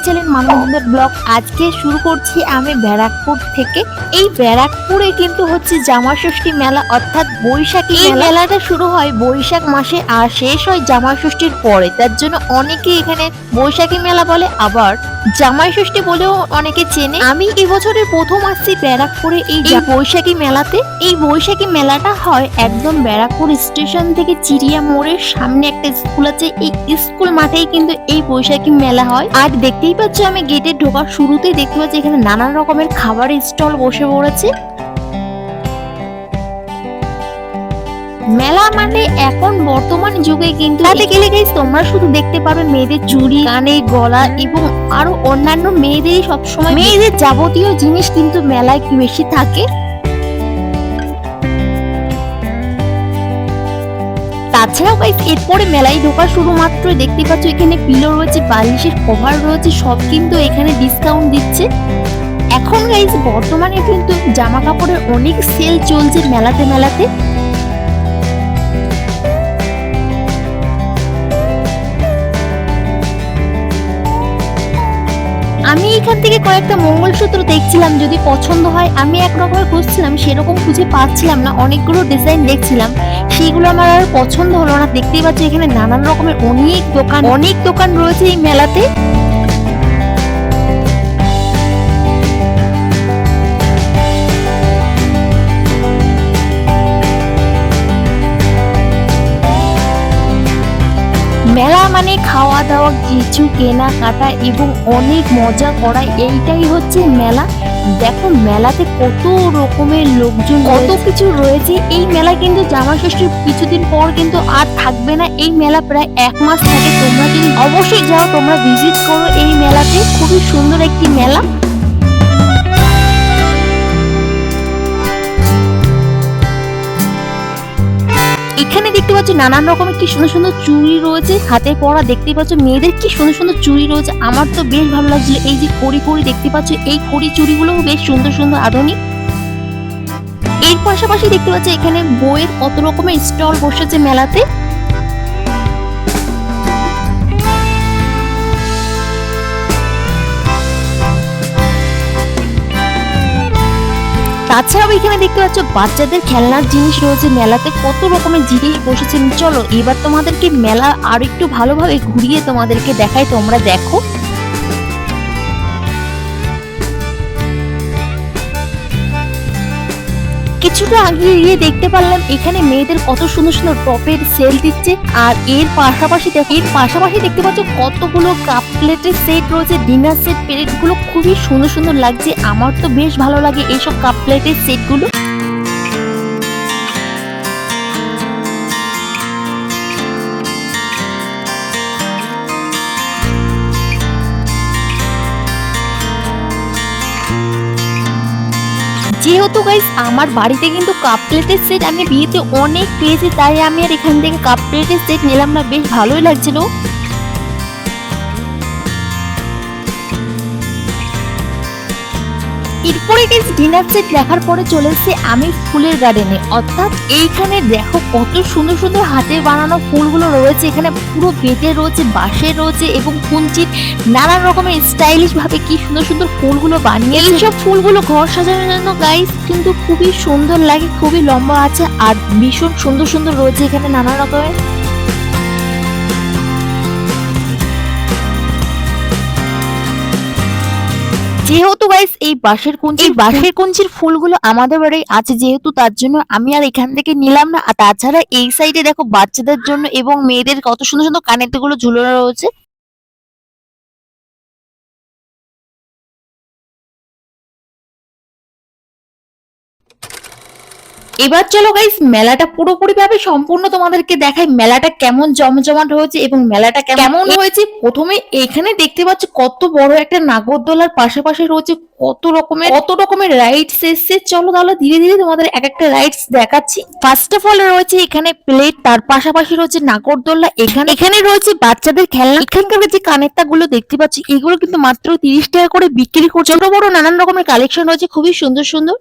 YouTube channel মানবন্ধের blog. আজকে শুরু করছি আমি ব্যারাকপুর থেকে। এই ব্যারাকপুরে কিন্তু হচ্ছে জামা ষষ্ঠী মেলা অর্থাৎ বৈশাখী এই মেলাটা শুরু হয় বৈশাখ মাসে আর শেষ হয় জামা ষষ্ঠীর পরে। তার জন্য অনেকে এখানে বৈশাখী মেলা বলে আবার জামাই ষষ্ঠী বলেও অনেকে চেনে। আমি এবছরের প্রথম আসছি ব্যারাকপুরে এই বৈশাখী মেলাতে। এই বৈশাখী মেলাটা হয় একদম ব্যারাকপুর স্টেশন থেকে চিড়িয়া মোড়ের সামনে একটা স্কুল আছে। এই স্কুল মাঠেই কিন্তু এই বৈশাখী মেলা হয়। আর দেখতেই পাচ্ছি আমি গেটে ঢোকার শুরুতেই দেখতে পাচ্ছি এখানে নানান রকমের খাবারের স্টল বসে পড়েছে। মেলা মানে এখন বর্তমান যুগে কিন্তু তাতে গেলে গাইস তোমরা শুধু দেখতে পাবে মেয়েদের চুড়ি কানে গলা এবং আরও অন্যান্য মেয়েদেরই সবসময় মেয়েদের যাবতীয় জিনিস কিন্তু মেলায় বেশি থাকে? তাছাড়াও গাইস এরপরে মেলায় ঢোকা শুধুমাত্র দেখতে পাচ্ছ, এখানে পিলো রয়েছে, বালিশের কভার রয়েছে, সব কিন্তু এখানে ডিসকাউন্ট দিচ্ছে। এখন গাইস বর্তমানে কিন্তু জামা কাপড়ের অনেক সেল চলছে মেলাতে মেলাতে। আমি এখান থেকে কয়েকটা মঙ্গলসূত্র দেখছিলাম, যদি পছন্দ হয়, আমি এক রকমের খুঁজছিলাম, সেরকম খুঁজে পাচ্ছিলাম না, অনেকগুলো ডিজাইন দেখছিলাম। সেগুলো আমার আর পছন্দ হলো না। দেখতেই পাচ্ছি এখানে নানান রকমের অনেক দোকান অনেক দোকান রয়েছে এই মেলাতে। মেলা মানে খাওয়া দাওয়া কিছু কেনাকাটা এবং অনেক মজা করা এইটাই হচ্ছে মেলা। দেখো মেলাতে কত রকমের লোকজন কত কিছু রয়েছে। এই মেলা কিন্তু জামা ষষ্ঠীর কিছুদিন পর কিন্তু আর থাকবে না। এই মেলা প্রায় এক মাস থাকে। তোমরা যদি অবশ্যই যাও তোমরা ভিজিট করো এই মেলাতে। খুবই সুন্দর একটি মেলা। এখানে দেখতে পাচ্ছ নানান রকমের কি সুন্দর সুন্দর চুড়ি রয়েছে। হাতে পরা দেখতে পাচ্ছ মেয়েদের কি সুন্দর সুন্দর চুড়ি রয়েছে। আমার তো বেশ ভালো লাগছিল। এই যে কড়ি কড়ি দেখতে পাচ্ছ, এই কড়ি চুড়িগুলো বেশ সুন্দর সুন্দর আধুনিক। এর পাশাপাশি দেখতে পাচ্ছ এখানে বইয়ের কত রকমের স্টল বসেছে মেলাতে। তাছাড়াও এখানে দেখতে পাচ্ছ বাচ্চাদের খেলনার জিনিস রয়েছে। মেলাতে কত রকমের জিনিস বসেছেন চলো, এবার তোমাদেরকে মেলা আর একটু ভালোভাবে ঘুরিয়ে তোমাদেরকে দেখাই। তোমরা দেখো। কিছুটা আগে গিয়ে দেখতে পারলাম, এখানে মেয়েদের কত সুন্দর সুন্দর টপের সেল দিচ্ছে, আর এর পাশাপাশি এর পাশাপাশি দেখতে পাচ্ছ কতগুলো কাপ প্লেটের সেট রয়েছে, ডিনার সেট প্লেটগুলো খুবই সুন্দর সুন্দর লাগছে, আমার তো বেশ ভালো লাগে এইসব কাপ প্লেটের সেট যেহেতু গাইস আমার বাড়িতে কিন্তু কাপ প্লেটের সেট আমি বিয়েতে অনেক পেয়েছি, তাই আমি আর এখান থেকে কাপ প্লেটের সেট নিলাম না। বেশ ভালোই লাগছিল। এরপরে গাইস ডিনার সেট দেখার পরে চলে এসেছি আমি ফুলের গার্ডেনে অর্থাৎ এইখানে দেখো কত সুন্দর সুন্দর হাতে বানানো ফুলগুলো রয়েছে। এখানে পুরো বেটে রয়েছে, বাঁশে রয়েছে এবং কুঞ্চির নানান রকমের স্টাইলিশ ভাবে কি সুন্দর সুন্দর ফুলগুলো বানিয়ে এইসব ফুলগুলো ঘর সাজানোর জন্য গাইস কিন্তু খুবই সুন্দর লাগে, খুবই লম্বা আছে আর ভীষণ সুন্দর সুন্দর রয়েছে এখানে নানা রকমের। গাইস এই বাঁশের কুঞ্চি এই বাঁশের কুঞ্চির ফুলগুলো আমাদের বাড়ি আছে যেহেতু তার জন্য আমি আর এখান থেকে নিলাম না। আর তাছাড়া এই সাইডে দেখো বাচ্চাদের জন্য এবং মেয়েদের কত সুন্দর সুন্দর কানেতে গুলো ঝুলানো রয়েছে। এবার চলো গাইস মেলাটা পুরোপুরি ভাবে সম্পূর্ণ তোমাদেরকে দেখাই মেলাটা কেমন জমজমাট হয়েছে এবং মেলাটা কেমন হয়েছে? প্রথমে এখানে দেখতে পাচ্ছ কত বড় একটা নাগরদোলার পাশাপাশি রয়েছে কত রকমের কত রকমের রাইডস এসছে। চলো তাহলে ধীরে ধীরে তোমাদের এক একটা রাইডস দেখাচ্ছি। ফার্স্ট অফ অল রয়েছে এখানে প্লেট তার পাশাপাশি রয়েছে নাগরদোল্লা এখানে এখানে রয়েছে বাচ্চাদের খেলনা। এখানকার যে কানেরটা গুলো দেখতে পাচ্ছি এগুলো কিন্তু মাত্র তিরিশ টাকা করে বিক্রি করছে। ছোট বড় নানান রকমের কালেকশন রয়েছে খুবই সুন্দর সুন্দর।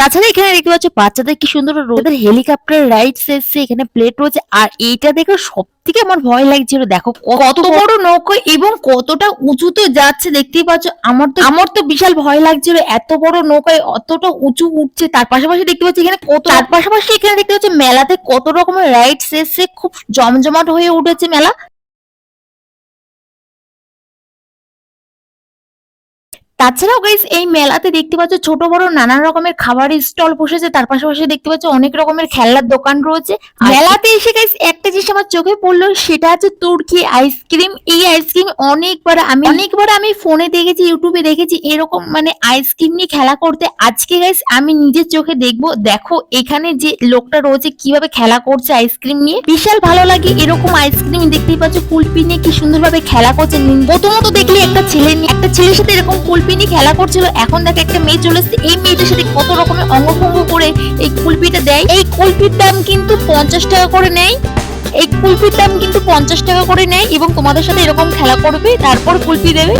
তাছাড়া এখানে দেখতে পাচ্ছ বাচ্চাদের কি সুন্দর রোদের হেলিকপ্টার রাইডস এসছে এখানে প্লেট রয়েছে আর এইটা দেখে সব থেকে আমার ভয় লাগছিল দেখো কত বড় নৌকো এবং কতটা উঁচুতে যাচ্ছে দেখতেই পাচ্ছ আমার তো আমার তো বিশাল ভয় লাগছিল এত বড় নৌকায় অতটা উঁচু উঠছে তার পাশাপাশি দেখতে পাচ্ছি এখানে কত তার পাশাপাশি এখানে দেখতে পাচ্ছি মেলাতে কত রকমের রাইডস এসছে খুব জমজমাট হয়ে উঠেছে মেলা তাছাড়াও গাইস এই মেলাতে দেখতে পাচ্ছ ছোট বড় নানান রকমের খাবারের স্টল বসেছে। তার পাশাপাশি দেখতে পাচ্ছ অনেক রকমের খেলনার দোকান রয়েছে। মেলাতে এসে গাইস একটা জিনিস আমার চোখে পড়ল সেটা হচ্ছে তুর্কি আইসক্রিম এই আইসক্রিম অনেকবার আমি অনেকবার আমি ফোনে দেখেছি ইউটিউবে দেখেছি এরকম মানে আইসক্রিম নিয়ে খেলা করতে। আজকে গাইস আমি নিজের চোখে দেখব দেখো এখানে যে লোকটা রয়েছে কীভাবে খেলা করছে আইসক্রিম নিয়ে। বিশাল ভালো লাগে এরকম আইসক্রিম দেখতেই পাচ্ছ কুলপি নিয়ে কি সুন্দরভাবে খেলা করছে। প্রথমত দেখলে একটা ছেলে নিয়ে একটা ছেলের সাথে এরকম কুলপি নিয়ে খেলা করছিল, এখন দেখে একটা মেয়ে চলে এসছে। এই মেয়েটার সাথে কত রকমের অঙ্গভঙ্গ করে এই কুলপিটা দেয়। এই কুলপির দাম কিন্তু পঞ্চাশ টাকা করে নেয়। এই কুলপির দাম কিন্তু পঞ্চাশ টাকা করে নেয় এবং তোমাদের সাথে এরকম খেলা করবে, তারপর কুলপি দেবে।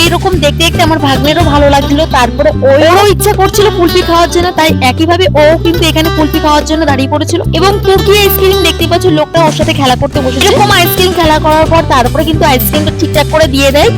এইরকম দেখতে দেখতে আমার ভাগ্নেরও ভালো লাগছিল তারপরে ওরও ইচ্ছা করছিল কুলপি খাওয়ার জন্য তাই একইভাবে ও কিন্তু এখানে কুলপি খাওয়ার জন্য দাঁড়িয়ে পড়েছিল। এবং তুর্কি আইসক্রিম দেখতে পাচ্ছ লোকটা ওর সাথে খেলা করতে বসেছে। এরকম আইসক্রিম খেলা করার পর তারপরে কিন্তু আইসক্রিমটা ঠিকঠাক করে দিয়ে দেয়।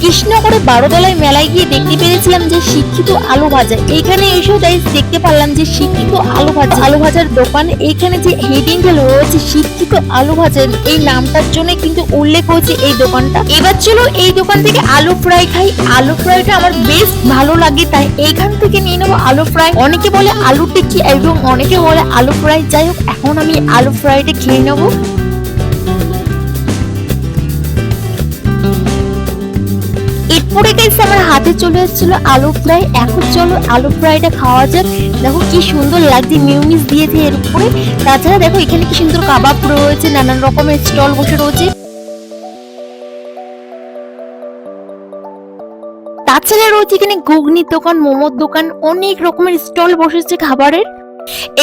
কৃষ্ণগড়ে বারোতলায় মেলায় গিয়ে দেখতে পেরেছিলাম যে শিক্ষিত আলু ভাজা। এইখানে এসেও তাই দেখতে পারলাম যে শিক্ষিত আলু ভাজা। আলু ভাজার দোকান, এইখানে যে হেডিংটা রয়েছে, শিক্ষিত আলু ভাজার, এই নামটার জন্য কিন্তু উল্লেখ হয়েছে এই দোকানটা। এবার চলো এই দোকান থেকে আলু ফ্রাই খাই। আলু ফ্রাইটা আমার বেশ ভালো লাগে, তাই এইখান থেকে নিয়ে নেব আলু ফ্রাই। অনেকে বলে আলু টিক্কি এবং অনেকে বলে আলু ফ্রাই। যাই হোক, এখন আমি আলু ফ্রাইটা খেয়ে নেব। এরপরে গেছে, আমার হাতে চলে এসেছিল আলু ফ্রাই। এখন চলো আলু ফ্রাইটা খাওয়া যাক। দেখো কি সুন্দর লাগছে মিউনিস দিয়েছে এর উপরে। তাছাড়া দেখো এখানে কি সুন্দর কাবাব রয়েছে, নানান রকমের স্টল বসে রয়েছে। তাছাড়া রয়েছে এখানে ঘুগনির দোকান, মোমোর দোকান, অনেক রকমের স্টল বসেছে খাবারের।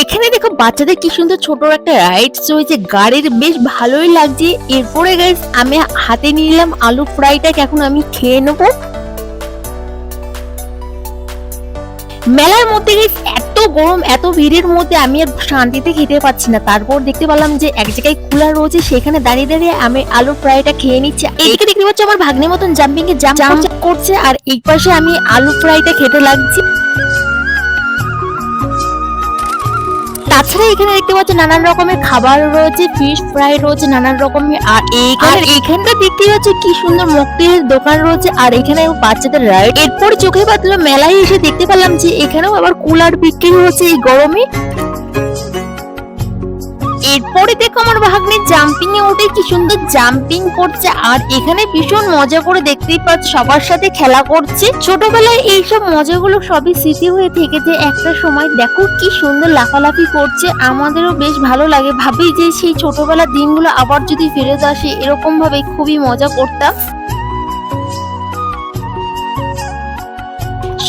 এখানে দেখো বাচ্চাদের কি সুন্দর ছোট একটা রাইডস রয়েছে। গাড়ির বেশ ভালোই লাগছে। এরপরে গাইস আমি হাতে নিলাম আলু ফ্রাইটাকে এখন আমি খেয়ে নেব। মেলার মধ্যে এত গরম এত ভিড়ের মধ্যে আমি আর শান্তিতে খেতে পাচ্ছি না। তারপর দেখতে পেলাম যে এক জায়গায় কুলার রয়েছে সেখানে দাঁড়িয়ে দাঁড়িয়ে আমি আলু ফ্রাইটা খেয়ে নিচ্ছি। এইদিকে দেখতে পাচ্ছি আমার ভাগ্নের মতন জাম্পিং এ জাম্প করছে আর এই পাশে আমি আলু ফ্রাইটা খেতে লাগছি। তাছাড়া এখানে দেখতে পাচ্ছ নানান রকমের খাবার রয়েছে ফিশ ফ্রাই রয়েছে নানান রকমের আর এখানে এখানটা দেখতে পাচ্ছ কি সুন্দর মকটেলের দোকান রয়েছে আর এখানে বাচ্চাদের রাইড এরপর চোখে পাতলো মেলায় এসে দেখতে পেলাম যে এখানেও আবার কুলার বিক্রি হচ্ছে এই গরমে। এরপরে দেখো আমার ভাগ্নে জাম্পিং এ উঠে কি সুন্দর জাম্পিং করছে। আর এখানে ভীষণ মজা করে দেখতেই পাচ্ছ, সবার সাথে খেলা করছে। ছোটবেলায় এইসব মজাগুলো সবই স্মৃতি হয়ে থেকে যে একটা সময়। দেখো কি সুন্দর লাফালাফি করছে, আমাদেরও বেশ ভালো লাগে। ভাবি যে সেই ছোটবেলার দিনগুলো আবার যদি ফিরে আসে এরকম ভাবে খুবই মজা করতাম।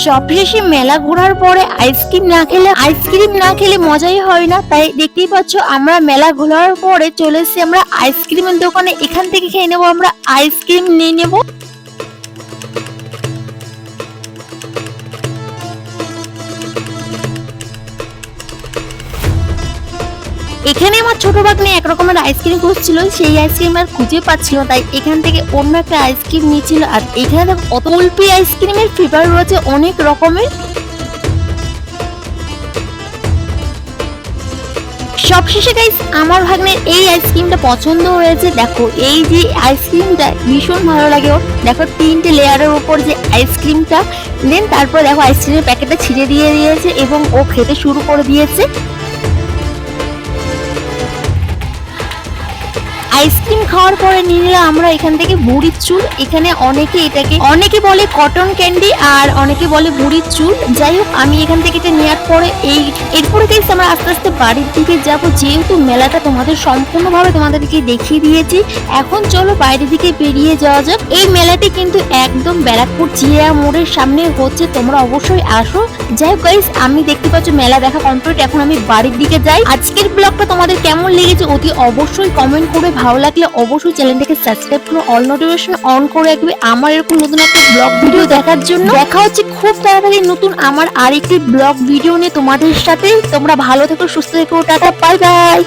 সবশেষে মেলা ঘোরার পরে আইসক্রিম না খেলে আইসক্রিম না খেলে মজাই হয় না। তাই দেখতেই পাচ্ছ, আমরা মেলা ঘোরার পরে চলে এসেছি, আমরা আইসক্রিমের দোকানে। এখান থেকে খেয়ে নেব, আমরা আইসক্রিম নিয়ে নেব। এখানে আমার ছোট ভাগ্নে এক রকমের আইসক্রিম খুঁজছিল, সেই আইসক্রিম আর খুঁজে পাচ্ছিল তাই এখান থেকে অন্য একটা আইসক্রিম নিয়েছিল আর এখানে কত কুলপি আইসক্রিমের ফ্লেভার রয়েছে অনেক রকমের। সবশেষে গাইস আমার ভাগ্নের এই আইসক্রিমটা পছন্দ হয়েছে। দেখো, এই যে আইসক্রিমটা ভীষণ ভালো লাগে ওর দেখো, তিনটে লেয়ারের ওপর যে আইসক্রিমটা দেন তারপর দেখো আইসক্রিমের প্যাকেটটা ছিঁড়ে দিয়ে দিয়েছে এবং ও খেতে শুরু করে দিয়েছে। আইসক্রিম খাওয়ার পরে নিয়ে আমরা এখান থেকে বুড়ির চুল। এখানে অনেকে এটাকে অনেকে বলে কটন ক্যান্ডি আর অনেকে বলে বুড়ির চুল। যাই হোক, আমি এখান থেকে এটা নেওয়ার পরে এই এরপরে গাইস আমরা আস্তে আস্তে বাড়ির দিকে যাব। যেহেতু মেলাটা তোমাদের সম্পূর্ণভাবে তোমাদেরকে দেখিয়ে দিয়েছি, এখন চলো বাইরের দিকে বেরিয়ে যাওয়া যাক। এই মেলাটি কিন্তু একদম ব্যারাকপুর চিড়িয়া মোড়ের সামনে হচ্ছে, তোমরা অবশ্যই আসো। যাই হোক গাইস আমি দেখতে পাচ্ছ মেলা দেখা কমপ্লিট এখন আমি বাড়ির দিকে যাই। আজকের ব্লগটা তোমাদের কেমন লেগেছে অতি অবশ্যই কমেন্ট করে ভালো লাগলে অবশ্যই চ্যানেলটাকে সাবস্ক্রাইব করে অল নোটিফিকেশন অন করে রাখবে আমার এরকম নতুন একটা ব্লগ ভিডিও দেখার জন্য। দেখা হচ্ছে খুব তাড়াতাড়ি নতুন আমার আরেকটি ব্লগ ভিডিও নিয়ে তোমাদের সাথে। তোমরা ভালো থেকো, সুস্থ থেকো, টাটা বাই বাই